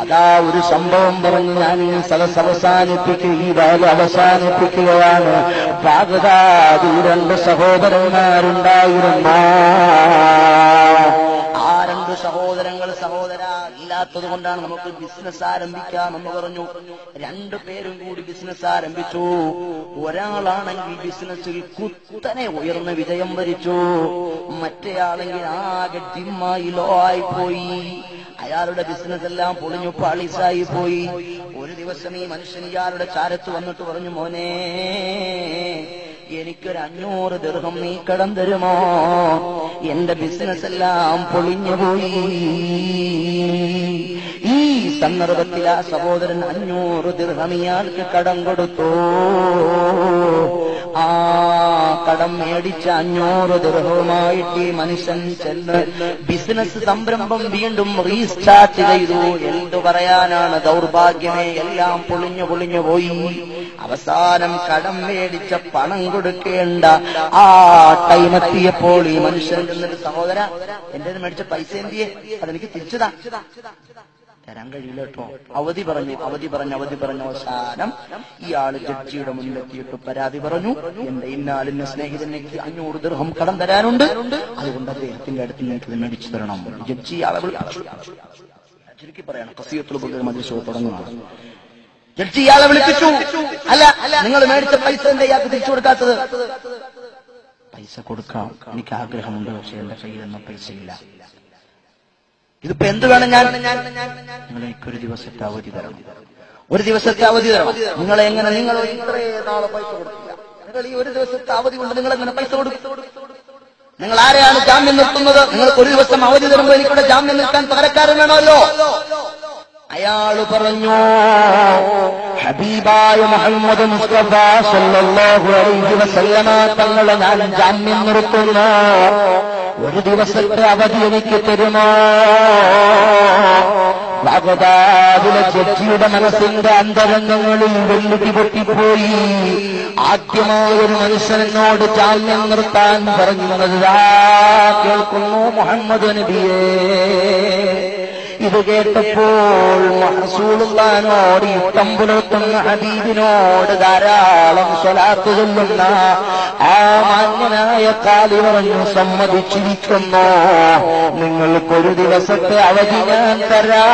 അതാ ഒരു സംഭവം പറഞ്ഞ് ഞാൻ ഈ സദസ് അവസാനിപ്പിക്കുക ഈ ഭാഗം അവസാനിപ്പിക്കുകയാണ്. ബാഗദാദിൽ രണ്ട് സഹോദരന്മാരുണ്ടായിരുന്നു. ആ രണ്ട് സഹോദരങ്ങൾ സഹോദര ഇല്ലാത്തത് കൊണ്ടാണ് നമുക്ക് ബിസിനസ് ആരംഭിക്കാം എന്ന് പറഞ്ഞു. രണ്ടു പേരും കൂടി ബിസിനസ് ആരംഭിച്ചു. ഒരാളാണെങ്കിൽ ബിസിനസ്സിൽ കുത്തനെ ഉയർന്ന വിജയം വരിച്ചു. മറ്റേയാളെങ്കിൽ ആകെ ഡിമ്മായി ലോ ആയി പോയി. അയാളുടെ ബിസിനസ് എല്ലാം പൊളിഞ്ഞു പാളിസായി പോയി. ഒരു ദിവസം ഈ മനുഷ്യൻ ഇയാളുടെ ചാരത്ത് വന്നിട്ട് പറഞ്ഞു മോനെ എനിക്കൊരു അഞ്ഞൂറ് ദീർഘം നീ കടം തരുമോ? എന്റെ ബിസിനസ് എല്ലാം പൊളിഞ്ഞു പോയി. ഈ സന്ദർഭത്തിൽ ആ സഹോദരൻ അഞ്ഞൂറ് ദീർഘം ഇയാൾക്ക് കടം കൊടുത്തു. ആ കടം മേടിച്ച അഞ്ഞൂറ് ദൃഹവുമായിട്ട് ഈ മനുഷ്യൻ ചെന്ന് ബിസിനസ് സംരംഭം വീണ്ടും റീസ്റ്റാർട്ട് ചെയ്തു. എന്തു പറയാനാണ് ദൗർഭാഗ്യമേ? എല്ലാം പൊളിഞ്ഞു പൊളിഞ്ഞു പോയി. അവസാനം കടം മേടിച്ച പണം കൊടുക്കേണ്ട ആ ടൈം എത്തിയപ്പോൾ ഈ മനുഷ്യൻ ചെന്നിട്ട് സഹോദര എന്റെ മേടിച്ച പൈസ എന്തിയെ? അതെനിക്ക് തിരിച്ചതാ. തരാൻ കഴിയില്ല കേട്ടോ. അവധി പറഞ്ഞു അവധി പറഞ്ഞു അവധി പറഞ്ഞു. അവസാനം ഇയാൾ ജഡ്ജിയുടെ മുന്നിലെത്തിയിട്ട് പരാതി പറഞ്ഞു. എന്റെ ഇന്നാലിന്റെ സ്നേഹിതൻ എനിക്ക് അഞ്ഞൂറ് ദീർഘം കടം തരാനുണ്ട്. അതുകൊണ്ട് അദ്ദേഹത്തിന്റെ അടുത്ത് നിങ്ങൾക്ക് ഇത് മേടിച്ചു തരണം. ജഡ്ജി വിളി- ചുരുക്കി പറയണം. കസീത്തുള്ള മജിഷോ തുടങ്ങുന്നതാണ് ജഡ്ജി ഇയാളെ വിളിപ്പിച്ചു. അല്ല നിങ്ങൾ മേടിച്ച പൈസ എന്താ ഇയാൾക്ക് തിരിച്ചു കൊടുക്കാത്തത്? പൈസ കൊടുക്കാം. എനിക്ക് ആഗ്രഹമുണ്ട് പക്ഷെ എന്റെ കയ്യിലൊന്നും പൈസയില്ല. ഇതിപ്പോ എന്ത് വേണം ഞാൻ? നിങ്ങൾ എനിക്കൊരു ദിവസത്തെ അവധി തരണം. ഒരു ദിവസത്തെ അവധി തരണം. നിങ്ങൾ എങ്ങനെ നിങ്ങൾ ഇത്രേ പൈസ നിങ്ങൾ ഈ ഒരു ദിവസത്തെ അവധി കൊണ്ട് നിങ്ങൾ എങ്ങനെ പൈസ കൊടുക്കും? നിങ്ങൾ ആരെയാണ് ജാമ്യം നിർത്തുന്നത്? നിങ്ങൾക്ക് ഒരു ദിവസം അവധി തരുമ്പോൾ എനിക്കിവിടെ ജാമ്യം നിർത്താൻ പകരക്കാരൻ വേണമല്ലോ. അയാൾ പറഞ്ഞു ഹബീബായ മുഹമ്മദ് മുസ്തഫ സല്ലല്ലാഹു അലൈഹി വസല്ലമ തങ്ങളെ ഞാൻ ജാമ്യം നിർത്തുന്നു. ഒരു ദിവസത്തെ അവധി എനിക്ക് തരുമോ? ബാഗദാദിലെ ജഡ്ജിയുടെ മനസ്സിന്റെ അന്തരംഗങ്ങളിൽ വെല്ലുതി പൊട്ടിപ്പോയി. ആദ്യമായ ഒരു മനുഷ്യനോട് ചാല്യം നിർത്താൻ പറഞ്ഞു "ദാ കേൾക്കുന്നു മുഹമ്മദ് നബിയേ. ഇത് കേട്ടപ്പോൾ മഹസൂളുള്ളാനോട് യുദ്ധം പുലർത്തുന്ന ഹബീബിനോട് ധാരാളം സ്വലാത്ത് കൊല്ലുന്ന ആ മാന്യനായ കാലി പറഞ്ഞു സമ്മതിച്ചിരിക്കുന്നു. നിങ്ങൾക്കൊരു ദിവസത്തെ അവധി ഞാൻ തരാ.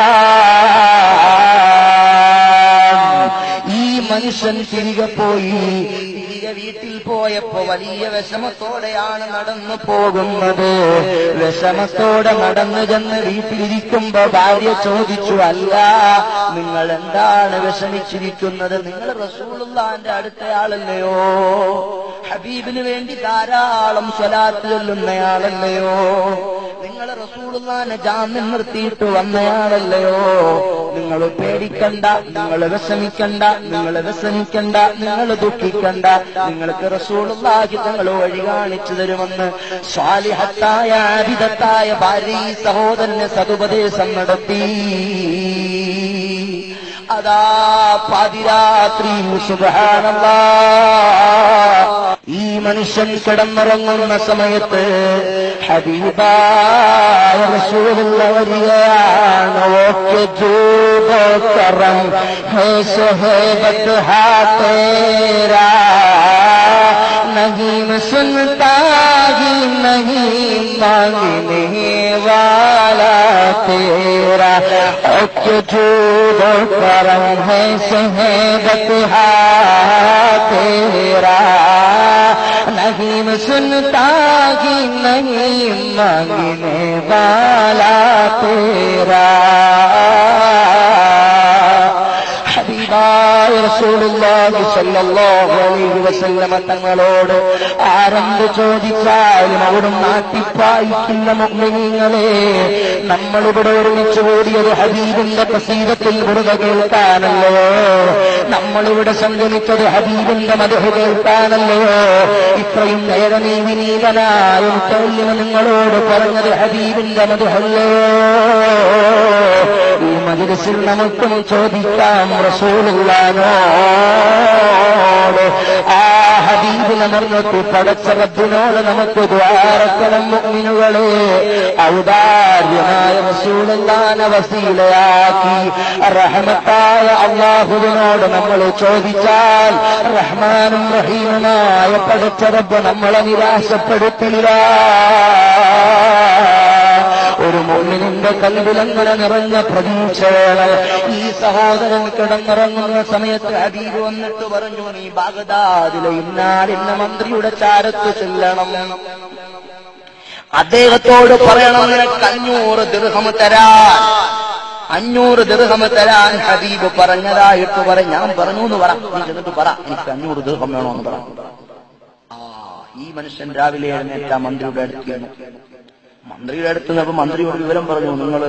ഈ മനുഷ്യൻ തിരികെ പോയി തിരികെ വീട്ടിൽ പോയപ്പോ വലിയ വിഷമത്തോടെയാണ് നടന്നു പോകുന്നത്. വിഷമത്തോടെ നടന്നു ചെന്ന് വീട്ടിലിരിക്കുമ്പോ ഭാര്യ ചോദിച്ചു അല്ല നിങ്ങൾ എന്താണ് വിഷമിച്ചിരിക്കുന്നത്? നിങ്ങൾ റസൂളുള്ളാന്റെ അടുത്തയാളല്ലയോ? ഹബീബിന് വേണ്ടി ധാരാളം സ്വലാത്ത് ചൊല്ലുന്നയാളല്ലയോ? നിങ്ങൾ റസൂലുള്ളാനെ ജാമ്യം നിർത്തിയിട്ട് വന്നയാളല്ലയോ? നിങ്ങൾ പേടിക്കണ്ട നിങ്ങൾ വിഷമിക്കണ്ട നിങ്ങൾ വിഷമിക്കണ്ട നിങ്ങൾ ദുഃഖിക്കണ്ട. നിങ്ങൾക്ക് റസൂലുള്ളാഹി തങ്ങൾ വഴി കാണിച്ചു തരുമെന്ന് സ്വാലിഹത്തായ അരിതത്തായ ഭാര്യ സഹോദരന് സതുപദേശം നടത്തി. അതാ പാതിരാത്രി സുബഹാനല്ലാ. ഈ മനുഷ്യൻ കിടന്നുറങ്ങുന്ന സമയത്ത് ഹബീബായ റസൂലുള്ള വരികയാണ്. ഓക്കെ ജൂബോക്കറം ഹേ സുഹേബത് ഹാ തേരാ. نہیں میں سنتا ہی نہیں مانگنے والا تیرا اوکے جو کرم ہے سہبت ہا تیرا نہیں سنتا ہی نہیں مانگنے والا تیرا۔ തങ്ങളോട് ആരംഭ ചോദിച്ചാലും അവിടും നാട്ടിപ്പായിക്കുന്ന മുഗ്മിനീങ്ങളെ. നമ്മളിവിടെ ഒരുമിച്ച് കൂടിയത് ഹബീബിന്റെ പ്രസീതത്തിൽ വെറുതെ കേൾക്കാനല്ലോ. നമ്മളിവിടെ സംഗമിച്ചത് ഹബീബിന്റെ മധു കേൾക്കാനല്ലോ. ഇത്രയും നേരം നീ നിങ്ങളോട് പറഞ്ഞത് ഹബീബിന്റെ മധുഹല്ലയോ മജിലിസിൽ നമുക്കും ചോദിക്കാം റസൂലുള്ളാനോട് ആ ഹബീബിനെ മുന്നോട്ട് പടച്ച റബ്ബിനോട് നമുക്ക് ദ്വാരക്കണം മുഗ്മിനുകളെ. ഔദാര്യമായ റസൂലുള്ളാന വസീലയാക്കി. റഹ്മത്തായ അള്ളാഹുവിനോട് നമ്മൾ ചോദിച്ചാൽ റഹ്മാനും റഹീമുമായ പടച്ച റബ്ബ് നമ്മളെ നിരാശപ്പെടുത്തില്ല. മുന്നിന്റെ കൽവിലങ്ങനെ നിറഞ്ഞ പ്രതീക്ഷകൾ ഈ സഹോദരൻ കിടന്നിറങ്ങുന്ന സമയത്ത് ഹബീബ് വന്നിട്ട് പറഞ്ഞു നീ ബാഗദാദിലെ ഇന്നാലിന്ന മന്ത്രിയുടെ ചാരത്ത് ചെല്ലണം. അദ്ദേഹത്തോട് പറയണം നിനക്ക് അഞ്ഞൂറ് ദീർഘം തരാൻ. അഞ്ഞൂറ് ദീർഘം തരാൻ ഹബീബ് പറഞ്ഞതായിട്ട് പറ ഞാൻ പറഞ്ഞു എന്ന് പറ. നീ പറ. എനിക്ക് അഞ്ഞൂറ് ദീർഘം വേണമെന്ന് പറ. ഈ മനുഷ്യൻ രാവിലെ എഴുന്നേറ്റ മന്ത്രിയുടെ അടുത്ത് മന്ത്രിയുടെ അടുത്ത് നിന്നപ്പോ മന്ത്രിയോട് വിവരം പറഞ്ഞു. നിങ്ങൾ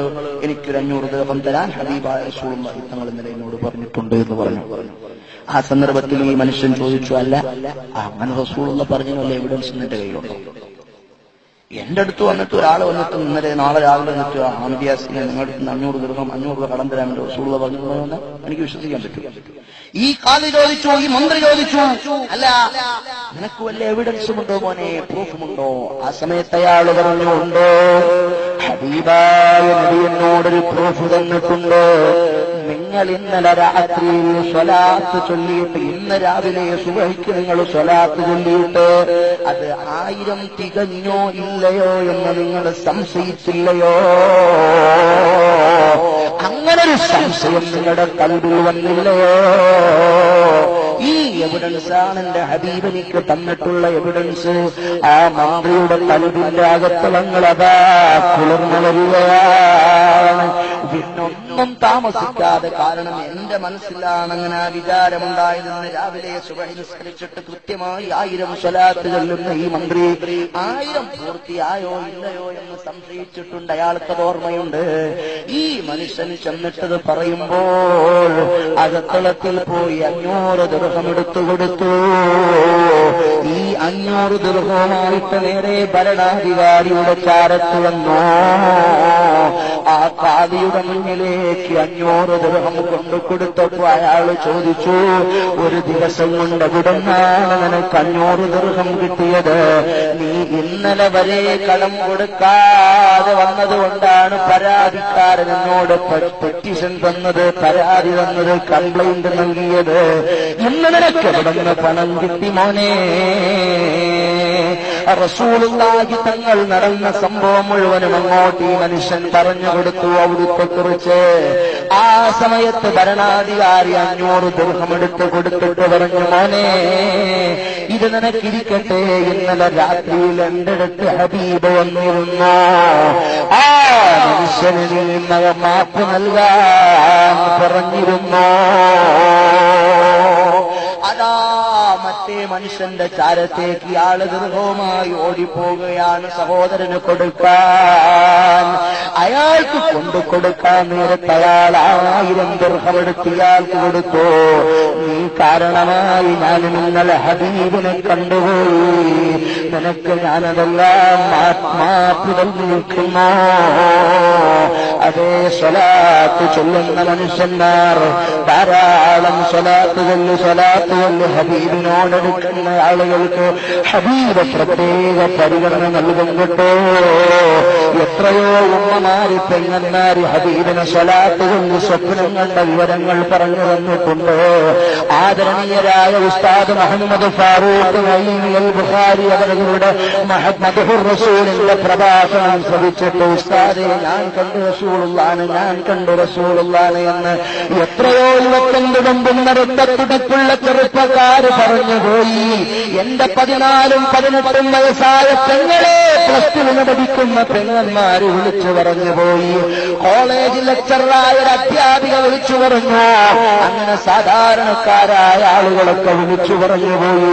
എനിക്കൊരു അഞ്ഞൂറ് ദിവസം തരാൻ ഹബീബായ റസൂലുള്ള തങ്ങൾ ഇന്നലെ എന്നോട് പറഞ്ഞിട്ടുണ്ട് എന്ന് പറഞ്ഞു. ആ സന്ദർഭത്തിൽ ഈ മനുഷ്യൻ ചോദിച്ചു അല്ല അങ്ങനെ റസൂലുള്ള പറഞ്ഞല്ല എവിഡൻസ് നിന്റെ കയ്യിലുണ്ടോ? എന്റെ അടുത്ത് വന്നിട്ട് ഒരാൾ വന്നിട്ട് ഇന്നലെ നാളെ രാവിലെ വന്നിട്ട് ആമദിയാസിനെ നിങ്ങളുടെ അടുത്ത് നിന്ന് അഞ്ഞൂറ് ദീർഘം അഞ്ഞൂറ് കടം തരാൻ വേണ്ടി റസൂള്ള പറഞ്ഞു എനിക്ക് വിശ്വസിക്കാൻ പറ്റും. ഈ കാൽ ചോദിച്ചു ഈ മന്ത്രി ചോദിച്ചു. അല്ല നിനക്ക് വല്ല എവിഡൻസും ഉണ്ടോ മോനെ? പ്രൂഫുമുണ്ടോ ആ സമയത്ത് അയാൾ പറഞ്ഞു ഉണ്ടോ. ഹബീബായ നബി പ്രൂഫ് തന്നിട്ടുണ്ട്. നിങ്ങൾ ഇന്നലെ രാത്രി സ്വലാത്ത് ചൊല്ലിയിട്ട് ഇന്ന് രാവിലെ സുബഹിക്ക് നിങ്ങൾ സ്വലാത്ത് ചൊല്ലിയിട്ട് അത് ആയിരം തികഞ്ഞോ ഇല്ലയോ എന്ന് നിങ്ങൾ സംശയിച്ചില്ലയോ? അങ്ങനൊരു സംശയം നിങ്ങളുടെ കൽവിൽ വന്നില്ലയോ ഈ എവിഡൻസ് ആണ് എന്റെ ഹബീബ് എനിക്ക് തന്നിട്ടുള്ള എവിഡൻസ് ആ കൽവിന്റെ അകത്തളങ്ങൾ അതാ കുളിർന്നു വരികയാണ്. പിന്നൊന്നും താമസിക്കാതെ കാരണം എന്റെ മനസ്സിലാണ് അങ്ങനെ ആ വിചാരമുണ്ടായതെന്ന് രാവിലെ നിസ്കരിച്ചിട്ട് കൃത്യമായി ആയിരം ശലാത്ത് ചൊല്ലുന്ന ഈ മന്ത്രി ആയിരം പൂർത്തിയായോ ഇല്ലയോ എന്ന് സംശയിച്ചിട്ടുണ്ട്. അയാൾക്ക് ഓർമ്മയുണ്ട്. ഈ മനുഷ്യൻ ചെന്നിട്ടത് പറയുമ്പോൾ അകത്തളത്തിൽ പോയി അഞ്ഞൂറ് ദീർഘം എടുത്തു കൊടുത്തു. ഈ അഞ്ഞൂറ് ദീർഘമായിട്ട് നേരെ ഭരണാധികാരിയുടെ ചാരത്ത് വന്നു. ആ കാവിയുടെ മുന്നിലേക്ക് അഞ്ഞൂറ് ദൃഹം കൊണ്ടു കൊടുത്തപ്പോ അയാൾ ചോദിച്ചു ഒരു ദിവസം കൊണ്ട് എവിടുന്നാണ് നിനക്ക് അഞ്ഞൂറ് ദൃഹം കിട്ടിയത്? നീ ഇന്നലെ വരെ കടം കൊടുക്കാതെ വന്നതുകൊണ്ടാണ് പരാതിക്കാരൻ എന്നോട് പെറ്റീഷൻ തന്നത് പരാതി തന്നത് കംപ്ലൈന്റ് നൽകിയത്. ഇന്ന് നിനക്ക് പണം കിട്ടി മോനെ? റസൂലുള്ളാഹി തങ്ങൾ നടന്ന സംഭവം മുഴുവനും അങ്ങോട്ട് ഈ മനുഷ്യൻ പറഞ്ഞു കൊടുത്തു അവിടുത്തെ കുറിച്ച്. ആ സമയത്ത് ഭരണാധികാരി അഞ്ഞൂറ് ദീർഘമെടുത്ത് കൊടുത്തിട്ട് പറഞ്ഞു മോനെ ഇത് നിനക്കിരിക്കട്ടെ? ഇന്നലെ രാത്രിയിൽ എന്റെ അടുത്ത് ഹബീബ് വന്നിരുന്നു. ആ മനുഷ്യന് നീ മാപ്പ് നൽകാൻ പറഞ്ഞിരുന്നു. അതാ മറ്റേ മനുഷ്യന്റെ ചാരത്തേക്ക് ഇയാൾ ദീർഘവുമായി ഓടിപ്പോവുകയാണ് സഹോദരന് കൊടുക്കാൻ. അയാൾക്ക് കൊണ്ടു കൊടുക്കാൻ നേരത്തെ ആയിരം ദീർഘമെടുത്ത് ഇയാൾക്ക് കൊടുത്തു. നീ കാരണമായി ഞാൻ നിങ്ങളെ ഹബീബിനെ കണ്ടുപോയി. നിനക്ക് ഞാനതെല്ലാം മാപ്പ് നിൽക്കുന്നു അതേ സ്വലാത്ത് ചൊല്ലുന്ന മനുഷ്യന്മാർ ധാരാളം സ്വലാത്ത് ചൊല്ലു സ്വലാത്ത് ചൊല്ലു ഹബീബിനോടെടുക്കുന്ന ആളുകൾക്ക് ഹബീബ് പ്രത്യേക പരിഗണന നൽകുന്നുണ്ടോ? എത്രയോ ഉമ്മമാര് പെങ്ങന്മാര് ഹബീബിനെ സ്വലാത്ത് കണ്ട വിവരങ്ങൾ പറഞ്ഞു തന്നിട്ടുണ്ട്. ആദരണീയരായ ഉസ്താദ് മുഹമ്മദ് ഫാറൂഖ് ബുഖാരി അവരുടെ മഹമ്മദ് റസൂലിന്റെ പ്രഭാഷണം ശ്രമിച്ചിട്ട് ഉസ്താദെ ഞാൻ കണ്ടു റസൂളുള്ളാണ് ഞാൻ കണ്ടു റസൂളുള്ളാണ് എന്ന് എത്രയോ യുവക്കന്റെ മുമ്പുന്ന രക്തത്തുടപ്പുള്ള ചെറുപ്പക്കാര് പറഞ്ഞുപോയി എന്റെ പതിനാലും പതിനെട്ടും വയസ്സായ പെങ്ങളെ പ്ലസ് ടുവിന് പഠിക്കുന്ന പെങ്ങന്മാര് വിളിച്ചു പറഞ്ഞുപോയി കോളേജ് ലെക്ചറായ ഒരു അധ്യാപിക വിളിച്ചു പറഞ്ഞു. അങ്ങനെ സാധാരണക്കാരായ ആളുകളൊക്കെ വിളിച്ചു പറഞ്ഞുപോയി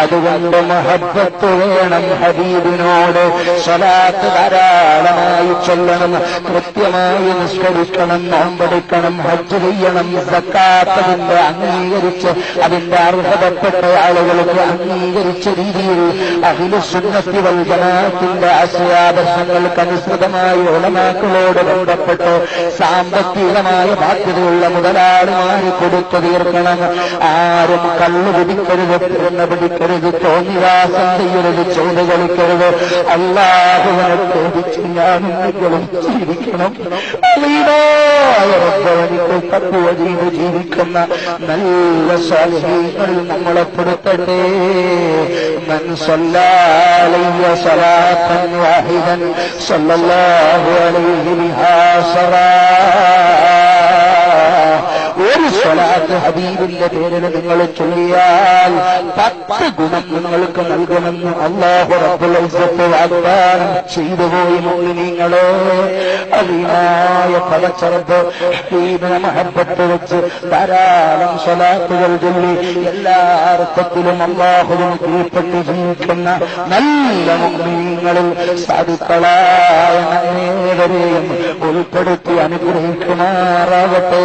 അതുകൊണ്ട് മഹബത്ത് വേണം ഹബീബിനോട്. സ്വലാത്ത് ധാരാളമായി ചൊല്ലണം കൃത്യമായി നിസ്കരിക്കണം നോമ്പെടുക്കണം ഹജ്ജ് ചെയ്യണം സക്കാത്തതിന്റെ അംഗീകരിച്ച് അതിന്റെ അർഹതപ്പെട്ട ആളുകൾക്ക് അംഗീകരിച്ച രീതിയിൽ അഖില സുന്നത്തി വൽ ജമാഅത്തിന്റെ ഉടമാക്കളോട് ബന്ധപ്പെട്ട് സാമ്പത്തികമായ ബാധ്യതയുള്ള മുതലാളിമാരി കൊടുത്തു തീർക്കണം. ആരും കള്ളു പിടിക്കരുത് തിരുന്ന പിടിക്കരുത് തോന്നിവാസം ചെയ്യരുത് ചൂട് കളിക്കരുത്. അല്ലാഹുവിനെ പേടിച്ച് ഞാനും മക്കളും ജീവിക്കണം. തത്വ ചെയ്ത് ജീവിക്കുന്ന നല്ല സാഹചര്യങ്ങളിൽ നമ്മളെ പെടുത്തട്ടെ മനസ്സല്ലാലയ്യ സലാത്തൻ വാഹിദൻ സല്ലല്ലാഹു അലൈഹി ഹാസറാ സ്വലാത്ത് ഹബീബിന്റെ പേരിൽ നിങ്ങൾ ചൊല്ലിയാൽ പത്ത് ഗുണം നിങ്ങൾക്ക് നൽകുമെന്ന് അള്ളാഹു റബ്ബുൽ ഇസ്സത്ത് വാഗ്ദാനം ചെയ്തു പോയി മുഗ്മിനീങ്ങളെ അലീമായ പടച്ചറബ് ഹബീബിനെ മഹബത്ത് വെച്ച് ധാരാളം സ്വലാത്തുകൾ ചൊല്ലി എല്ലാ അർത്ഥത്തിലും അള്ളാഹുവിന് കീഴ്പ്പെട്ട് ജീവിക്കുന്ന നല്ല മുഗ്മിനീങ്ങളിൽ സാധുക്കളായ നമ്മേവരെയും ഉൾപ്പെടുത്തി അനുഗ്രഹിക്കുമാറാകട്ടെ.